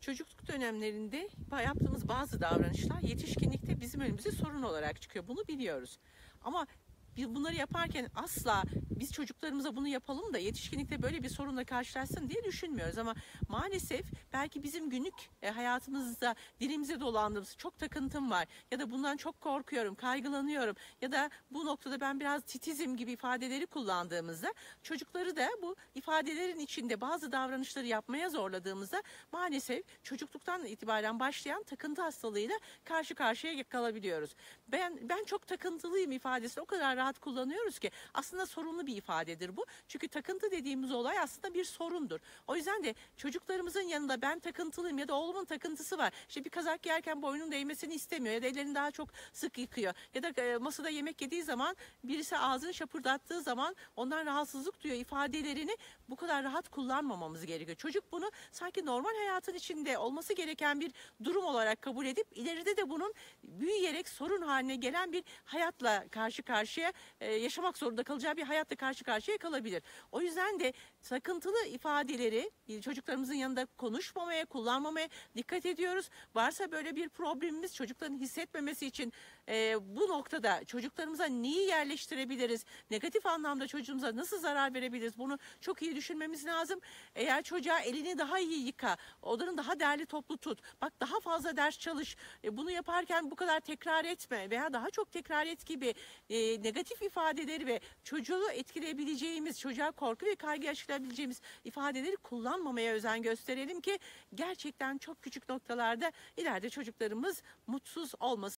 çocukluk dönemlerinde yaptığımız bazı davranışlar yetişkinlikte bizim önümüze sorun olarak çıkıyor. Bunu biliyoruz. Ama bunları yaparken asla biz çocuklarımıza bunu yapalım da yetişkinlikte böyle bir sorunla karşılaşsın diye düşünmüyoruz. Ama maalesef belki bizim günlük e, hayatımızda dilimize dolandığımız çok takıntım var. Ya da bundan çok korkuyorum, kaygılanıyorum. Ya da bu noktada ben biraz titizim gibi ifadeleri kullandığımızda çocukları da bu ifadelerin içinde bazı davranışları yapmaya zorladığımızda maalesef çocukluktan itibaren başlayan takıntı hastalığıyla karşı karşıya kalabiliyoruz. Ben ben çok takıntılıyım ifadesini o kadar rahat kullanıyoruz ki aslında sorunlu bir ifadedir bu. Çünkü takıntı dediğimiz olay aslında bir sorundur. O yüzden de çocuklarımızın yanında ben takıntılıyım ya da oğlumun takıntısı var. İşte bir kazak yerken boynun değmesini istemiyor ya da ellerini daha çok sık yıkıyor. Ya da e, masada yemek yediği zaman birisi ağzını şapırdattığı zaman ondan rahatsızlık duyuyor ifadelerini bu kadar rahat kullanmamamız gerekiyor. Çocuk bunu sanki normal hayatın içinde olması gereken bir durum olarak kabul edip ileride de bunun büyüyerek sorun haline gelen bir hayatla karşı karşıya e, yaşamak zorunda kalacağı bir hayatla karşı karşıya kalabilir. O yüzden de sakıntılı ifadeleri e, çocuklarımızın yanında konuşmamaya, kullanmamaya dikkat ediyoruz. Varsa böyle bir problemimiz çocukların hissetmemesi için e, bu noktada çocuklarımıza neyi yerleştirebiliriz? Negatif anlamda çocuğumuza nasıl zarar verebiliriz? Bunu çok iyi düşünmemiz lazım. Eğer çocuğa elini daha iyi yıka, odanı daha değerli toplu tut. Bak daha fazla ders çalış. E, bunu yaparken bu kadar tekrar etme veya daha çok tekrar et gibi e, negatif ifadeleri ve çocuğu etkileyebileceğimiz, çocuğa korku ve kaygı aşılayabileceğimiz ifadeleri kullanmamaya özen gösterelim ki gerçekten çok küçük noktalarda ileride çocuklarımız mutsuz olmasın.